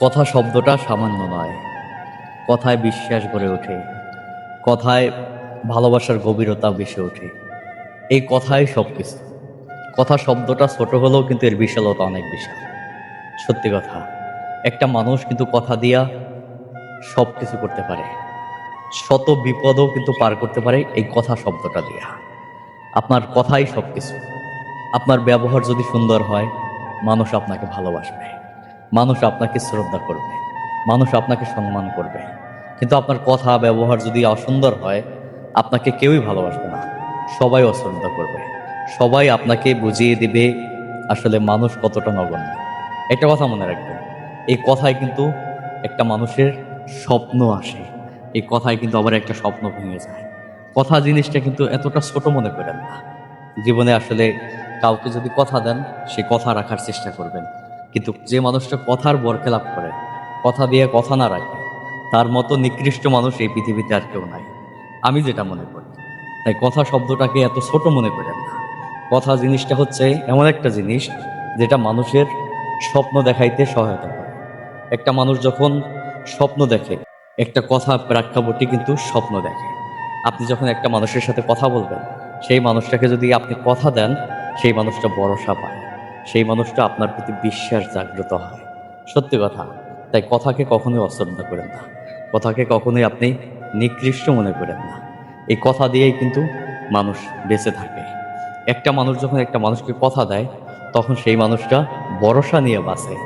কথা শব্দটা সামান্য নয়। কথায় বিশ্বাস গড়ে ওঠে। কথায় ভালোবাসার গভীরতা বেশি ওঠে। এই কথাই সব কিছু কথা শব্দটা ছোট হলেও কিন্তু এর বিশালতা অনেক বিশাল। সত্যি কথা, একটা মানুষ কিন্তু কথা দিয়া সব কিছু করতে পারে। শত বিপদও কিন্তু পার করতে পারে এই কথা শব্দটা দিয়া। আপনার কথাই সব কিছু আপনার ব্যবহার যদি সুন্দর হয়, মানুষ আপনাকে ভালোবাসবে। মানুষ আপনাকে শ্রদ্ধা করবে, মানুষ আপনাকে সম্মান করবে। কিন্তু আপনার কথা, ব্যবহার যদি অসুন্দর হয়, আপনাকে কেউই ভালোবাসবে না। সবাই অশ্রদ্ধা করবে। সবাই আপনাকে বুঝিয়ে দিবে আসলে মানুষ কতটা নগণ্য। একটা কথা মনে রাখবেন, এই কথায় কিন্তু একটা মানুষের স্বপ্ন আসে। এই কথায় কিন্তু আবার একটা স্বপ্ন ভেঙে যায়। কথা জিনিসটা কিন্তু এতটা ছোট মনে করেন না। জীবনে আসলে কাউকে যদি কথা দেন, সে কথা রাখার চেষ্টা করবেন। কিন্তু যে মানুষটা কথার বরখেলাপ করে, কথা দিয়ে কথা না রাখে, তার মতো নিকৃষ্ট মানুষ এই পৃথিবীতে আর কেউ নাই। আমি যেটা মনে করি, তাই কথা শব্দটাকে এত ছোট মনে করেন না। কথা জিনিসটা হচ্ছে এমন একটা জিনিস যেটা মানুষের স্বপ্ন দেখাইতে সহায়তা করে। একটা মানুষ যখন স্বপ্ন দেখে, একটা কথা প্রেক্ষাপটই কিন্তু স্বপ্ন দেখে। আপনি যখন একটা মানুষের সাথে কথা বলবেন, সেই মানুষটাকে যদি আপনি কথা দেন, সেই মানুষটা ভরসা পায়। সেই মানুষটা আপনার প্রতি বিশ্বাস জাগ্রত হয়। সত্যি কথা, তাই কথাকে কখনোই অশ্রদ্ধা করেন না। কথাকে কখনোই আপনি নিকৃষ্ট মনে করেন না। এই কথা দিয়েই কিন্তু মানুষ বেঁচে থাকে। একটা মানুষ যখন একটা মানুষকে কথা দেয়, তখন সেই মানুষটা ভরসা নিয়ে বাঁচে।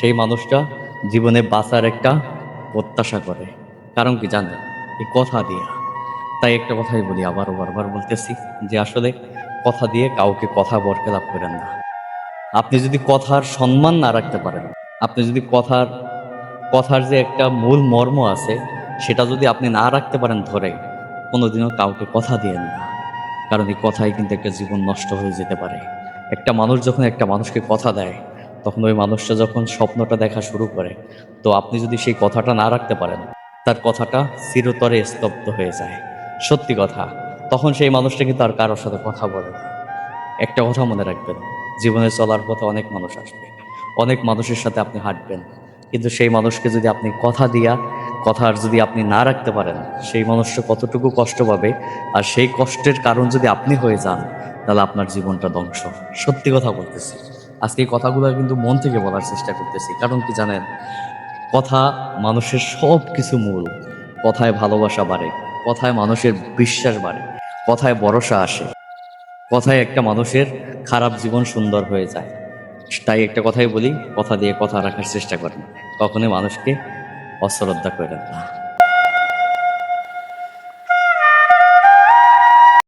সেই মানুষটা জীবনে বাঁচার একটা প্রত্যাশা করে। কারণ কি জানেন? এই কথা দিয়া। তাই একটা কথাই বলি, আবারও বারবার বলতেছি যে আসলে কথা দিয়ে কাউকে কথা বরকে লাভ করেন না। আপনি যদি কথার সম্মান না রাখতে পারেন, আপনি যদি কথার কথার যে একটা মূল মর্ম আছে, সেটা যদি আপনি না রাখতে পারেন ধরে, কোনোদিনও কাউকে কথা দিয়েন না। কারণ এই কথাই কিন্তু একটা জীবন নষ্ট হয়ে যেতে পারে। একটা মানুষ যখন একটা মানুষকে কথা দেয়, তখন ওই মানুষটা যখন স্বপ্নটা দেখা শুরু করে, তো আপনি যদি সেই কথাটা না রাখতে পারেন, তার কথাটা চিরতরে স্তব্ধ হয়ে যায়। সত্যি কথা, তখন সেই মানুষটা কিন্তু আর কারোর সাথে কথা বলে একটা কথা মনে রাখবেন জীবনে চলার পথে অনেক মানুষ আসবে। অনেক মানুষের সাথে আপনি হাঁটবেন। কিন্তু সেই মানুষকে যদি আপনি কথা দিয়া, কথার যদি আপনি না রাখতে পারেন, সেই মানুষটা কতটুকু কষ্ট পাবে? আর সেই কষ্টের কারণ যদি আপনি হয়ে যান, তাহলে আপনার জীবনটা ধ্বংস। সত্যি কথা বলতেছি। আজকে এই কথাগুলো কিন্তু মন থেকে বলার চেষ্টা করতেছি। কারণ কি জানেন? কথা মানুষের সব কিছু মূল। কথায় ভালোবাসা বাড়ে। কথায় মানুষের বিশ্বাস বাড়ে। কথায় ভরসা আসে। কথায় একটা মানুষের খারাপ জীবন সুন্দর হয়ে যায়। তাই একটা কথাই বলি, কথা দিয়ে কথা রাখার চেষ্টা করেন। কখনোই মানুষকে অশ্রদ্ধা করেন না।